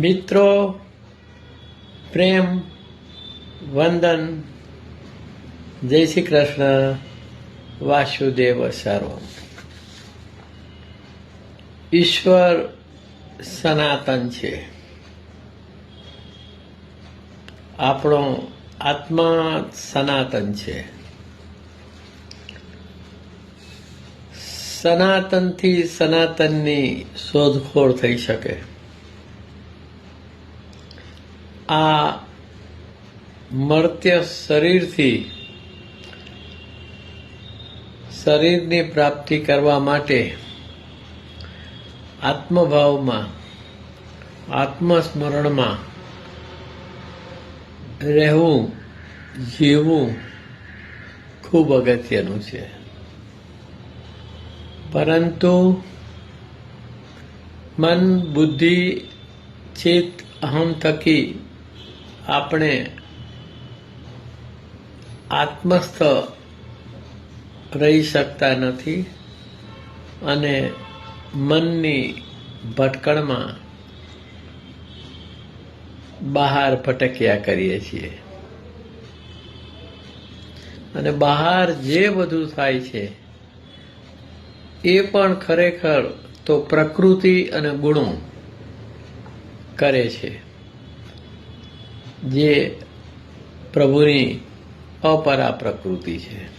મિત્રો, પ્રેમ, વંદન, જય શ્રી કૃષ્ણ, વાસુદેવ સર્વમ. ઈશ્વર સનાતન છે. આપણો આત્મા સનાતન છે. સનાતનથી સનાતનની શોધખોળ થઈ શકે. આ મર્ત્ય શરીરથી શરીરની પ્રાપ્તિ કરવા માટે આત્મભાવમાં, આત્મસ્મરણમાં રહેવું, જીવવું ખૂબ અગત્યનું છે. પરંતુ મન, બુદ્ધિ, ચિત્ત, અહમ થકી આપણે આત્મસ્થ રહી શકતા નથી અને મનની ભટકણમાં બહાર ભટક્યા કરીએ છીએ. અને બહાર જે બધું થાય છે, એ પણ ખરેખર તો પ્રકૃતિ અને ગુણો કરે છે. જે પ્રભુની અપરા પ્રકૃતિ છે.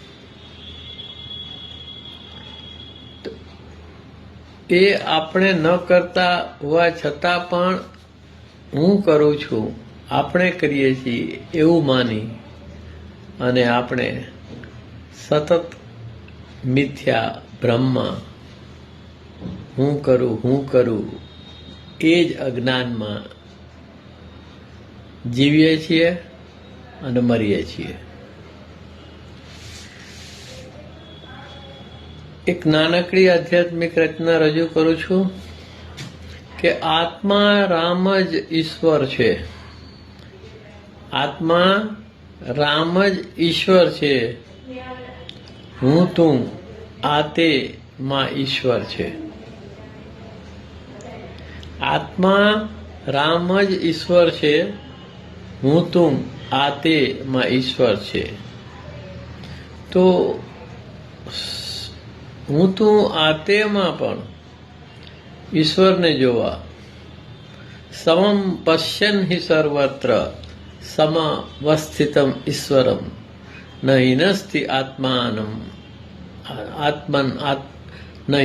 એ આપણે ન કરતા હોવા છતાં પણ હું કરું છું, આપણે કરીએ છીએ એવું માની અને આપણે સતત મિથ્યા બ્રહ્મ હું કરું હું કરું એ જ અજ્ઞાનમાં જીવીએ છીએ અને મરીએ છીએ. એક નાનકડી આધ્યાત્મિક રચના રજૂ કરું છું કે આત્મા રામ જ ઈશ્વર છે. આત્મા રામ જ ઈશ્વર છે. હું તું આ તે માં ઈશ્વર છે. આત્મા રામ જ ઈશ્વર છે. હું તું આ તે માં ઈશ્વર છે. તો હું તું આ તેમાં પણ ઈશ્વરને જોવા. સમમ પશ્યન હિ સર્વત્ર સમવસ્થિતમ ઈશ્વરમ. નહિનસ્તિ હિનસ્તિ આત્માનમ. આત્મન આત્મ ન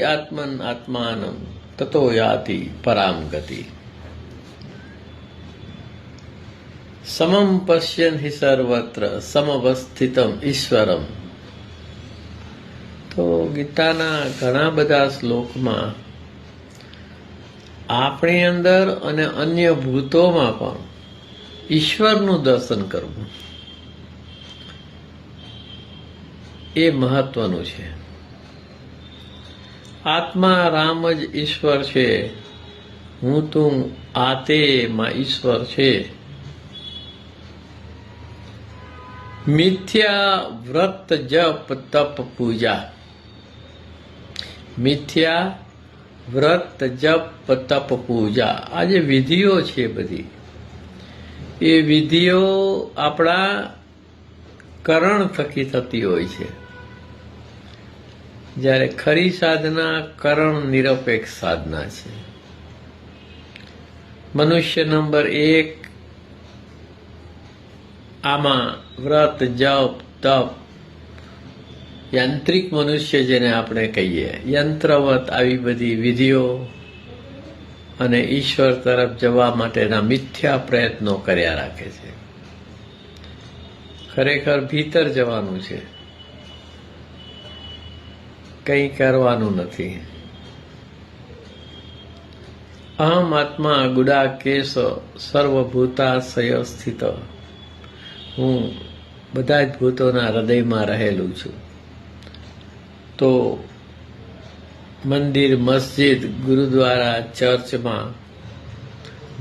આત્મન આત્માનમ. તતો યાતિ પરામ ગતિ. સમમ પશ્યન હિ સર્વત્ર સમવસ્થિતમ ઈશ્વરમ તો ગીતાના ઘણા બધા શ્લોકમાં આપણી અંદર અને અન્ય ભૂતોમાં પણ ઈશ્વરનું દર્શન કરવું એ મહત્વનું છે। આત્મા રામ જ ઈશ્વર છે, હું તું આતે માં ઈશ્વર છે। મિથ્યા વ્રત જપ તપ પૂજા મિથ્યા વ્રત જપ તપ પૂજા આ જે વિધિઓ છે બધી એ વિધિઓ આપણા કરણ થકી થતી હોય છે. જ્યારે ખરી સાધના કરણ નિરપેક્ષ સાધના છે. મનુષ્ય નંબર એક આમાં વ્રત, જપ, તપ, યાંત્રિક મનુષ્ય જેને આપણે કહીએ, યંત્રવત આવી બધી વિધિઓ અને ઈશ્વર તરફ જવા માટેના મિથ્યા પ્રયત્નો કર્યા રાખે છે. ખરેખર ભીતર જવાનું છે. કંઈ કરવાનું નથી. અહમ આત્મા ગુડા કેશ સર્વભૂતા સ્થિત હું બધા જ ભૂતોના હૃદયમાં રહેલું છું. તો મંદિર, મસ્જિદ, ગુરુદ્વારા, ચર્ચમાં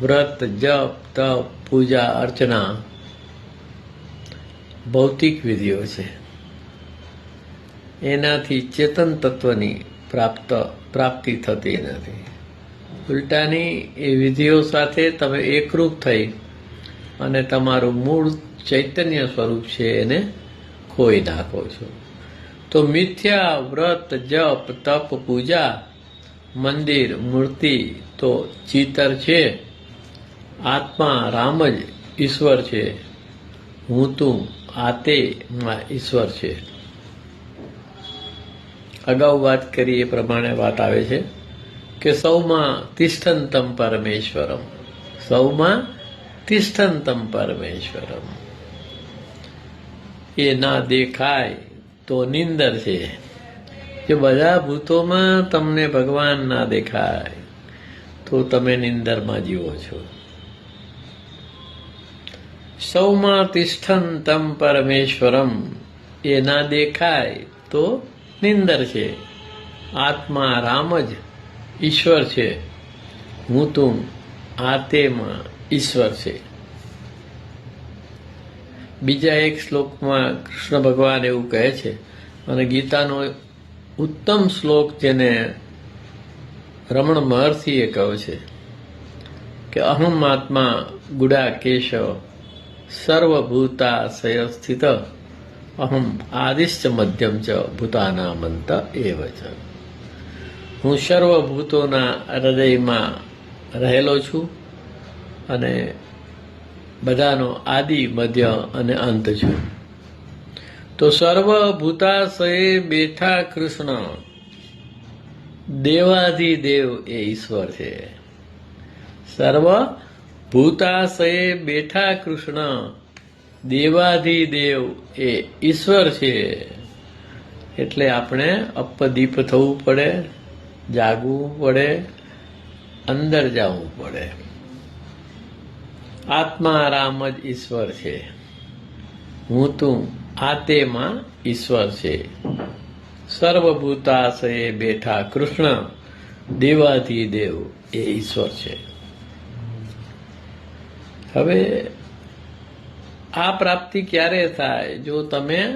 વ્રત, જપ, તપ, પૂજા, અર્ચના ભૌતિક વિધિઓ છે. એનાથી ચેતન તત્વની પ્રાપ્ત, પ્રાપ્તિ થતી નથી. ઉલટાની એ વિધિઓ સાથે તમે એકરૂપ થઈ અને તમારું મૂળ ચૈતન્ય સ્વરૂપ છે એને ખોઈ નાખો છો. તો મિથ્યા, વ્રત, જપ, તપ, પૂજા, મંદિર, મૂર્તિ તો ચિતર છે. આત્મા રામ જ ઈશ્વર છે. હું તું આતે માં ઈશ્વર છે. અગાઉ વાત કરી એ પ્રમાણે વાત આવે છે કે સૌમાં તિષ્ઠંતમ પરમેશ્વરમ. સૌમાં તિષ્ઠંતમ પરમેશ્વરમ. એ ના દેખાય તો નિંદર છે. જે બધા ભૂતોમાં તમને ભગવાન ના દેખાય, તો તમે નિંદરમાં જીવો છો. સૌમાં તિષ્ઠન તમ પરમેશ્વરમ, એ ના દેખાય તો નિંદર છે. આત્મા રામ જ ઈશ્વર છે. હું તું આતેમાં ઈશ્વર છે. બીજા એક શ્લોકમાં કૃષ્ણ ભગવાન એવું કહે છે, અને ગીતાનો ઉત્તમ શ્લોક જેને રમણ મહર્ષિએ કહ્યો છે, કે અહમ આત્મા સર્વભૂતા સય સ્થિત, અહમ આદિશ્ચ મધ્યમ ચ ભૂતાનામંત એવ છે હું સર્વભૂતોના હૃદયમાં રહેલો છું અને બધાનો આદિ, મધ્ય અને અંત છે. તો સર્વભૂતાશયે બેઠા કૃષ્ણ. દેવાધિદેવ એ ઈશ્વર છે. સર્વ ભૂતાશયે બેઠા કૃષ્ણ. દેવાધિદેવ એ ઈશ્વર છે. એટલે આપણે અપદીપ થવું પડે, જાગવું પડે, અંદર જવું પડે. આત્મા રામ જ ઈશ્વર છે. હું તું આ ઈશ્વર છે. સર્વભૂતાશયે બેઠા કૃષ્ણ દેવાધિદેવ એ ઈશ્વર છે. હવે આ પ્રાપ્તિ ક્યારે થાય? જો તમે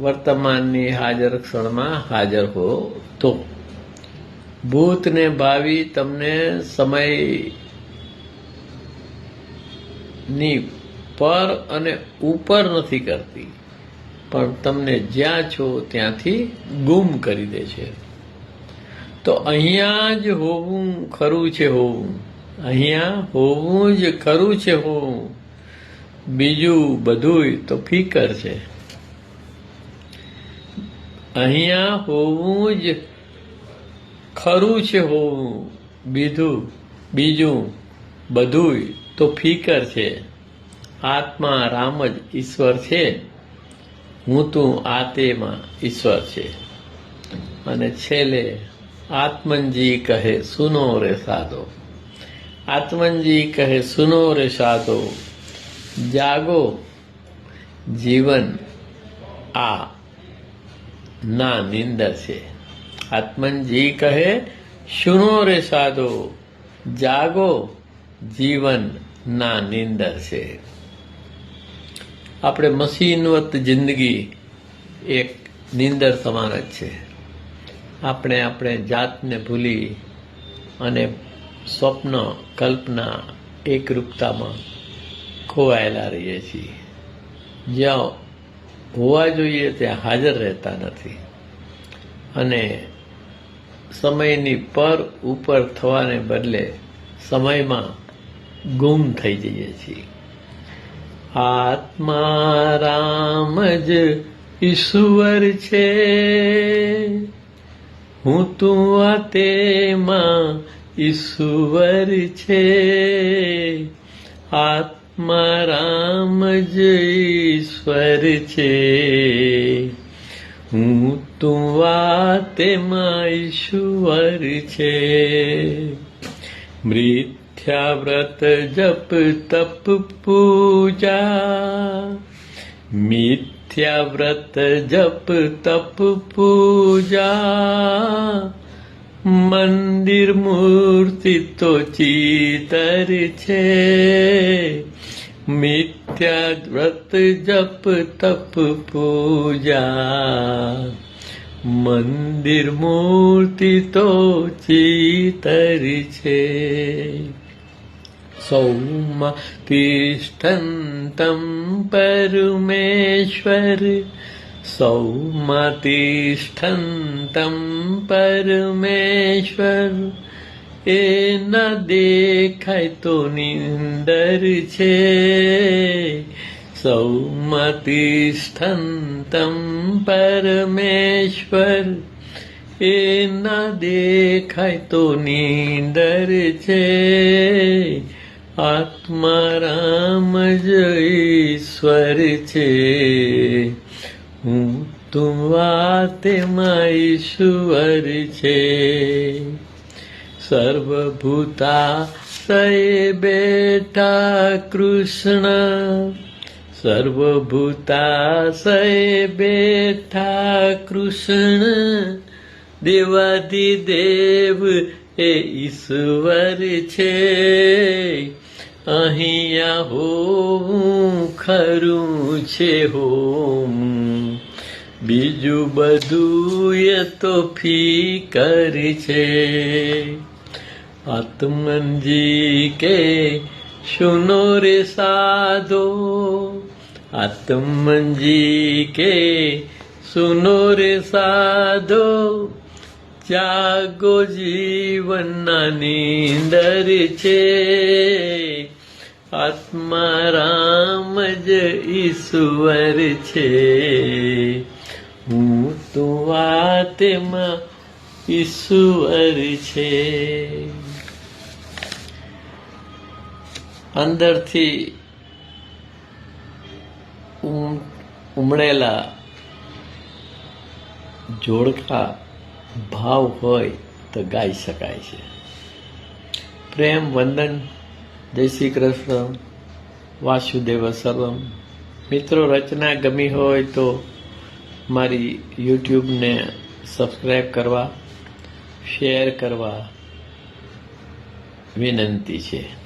વર્તમાનની હાજર ક્ષણમાં હાજર હો તો. ભૂત ને ભાવિ તમને સમય ની પર અને ઉપર નથી કરતી. પણ તમને જ્યાં છો ત્યાંથી ગુમ કરી દે છે. તો અહીંયા જ હોવું ખરું છે હોવું. અહીંયા હોવું જ ખરું છે હોવું. બીજું બધુંય તો ફિકર છે. અહીંયા હોવું જ ખરું છે હોવું. બીજું બીજું બધુંય તો ફિકર છે. આત્મા રામ જ ઈશ્વર છે. હું તું આ તેમાં ઈશ્વર છે. અને છેલ્લે આત્મનજી કહે, સુનો રે સાધો. આત્મનજી કહે, સુનો રે સાધો. જાગો. જીવન આ ના નિંદર છે. આત્મનજી કહે, સુનો રે સાધો. જાગો. જીવન ના નિંદર છે. આપણે મશીનવત જિંદગી એક નિંદર સમાન જ છે. આપણે આપણે જાતને ભૂલી અને સ્વપ્ન, કલ્પના, એકરૂપતામાં ખોવાયેલા રહીએ છીએ. જ્યાં હોવા જોઈએ ત્યાં હાજર રહેતા નથી. અને સમયની પર ઉપર થવાને બદલે સમયમાં ગુમ થઈ જઈએ છીએ. આત્મા રામ જ ઈશ્વર છે. હું તું તેમાં ઈશ્વર છે. આત્મા રામ જ ઈશ્વર છે. હું તું તેમાં ઈશ્વર છે. મૃત્યા વ્રત જપ તપ પૂજા મિથ્યા વ્રત જપ તપ પૂજા મંદિર મૂર્તિ તો ચિતર છે મિથ્યા વ્રત જપ તપ પૂજા મંદિર મૂર્તિ તો ચિતર છે પરમેશ્વર સૌમાં તિષ્ઠન્તમ પરમેશ્વર એ ન દેખાય તો નિંદર છે સૌમતિષ્ઠંતમ પરમેશ્વર એ ન દેખાય તો નીંદર છે આત્મા રામ જ ઈશ્વર છે. હું તું વાતેમાં ઈશ્વર છે. સર્વભૂતા સય બેઠા કૃષ્ણ. સર્વભૂતા સય બેઠા કૃષ્ણ. દેવાધિદેવ એ ઈશ્વર છે. અહીંયા હોવું ખરું છે હોમ. બીજું બધું એ તો ફીકર છે. આત્મનજી કે સુનો રે સાધો. આત્મનજી કે સુનો રે સાધો. જાગો જીવનના નીંદર છે. આત્મા રામ જ ઈશ્વર છે. હું તો આત્મા ઈશ્વર છે. અંદરથી ઉમ- ઉમળેલા જોડકા ભાવ હોય તો ગાઈ શકાય છે. પ્રેમ, વંદન જય શ્રી કૃષ્ણ. વાસુદેવ સર્વમ. મિત્રો, રચના ગમી હોય તો મારી યુટ્યુબને સબસ્ક્રાઈબ કરવા શેર કરવા વિનંતી છે.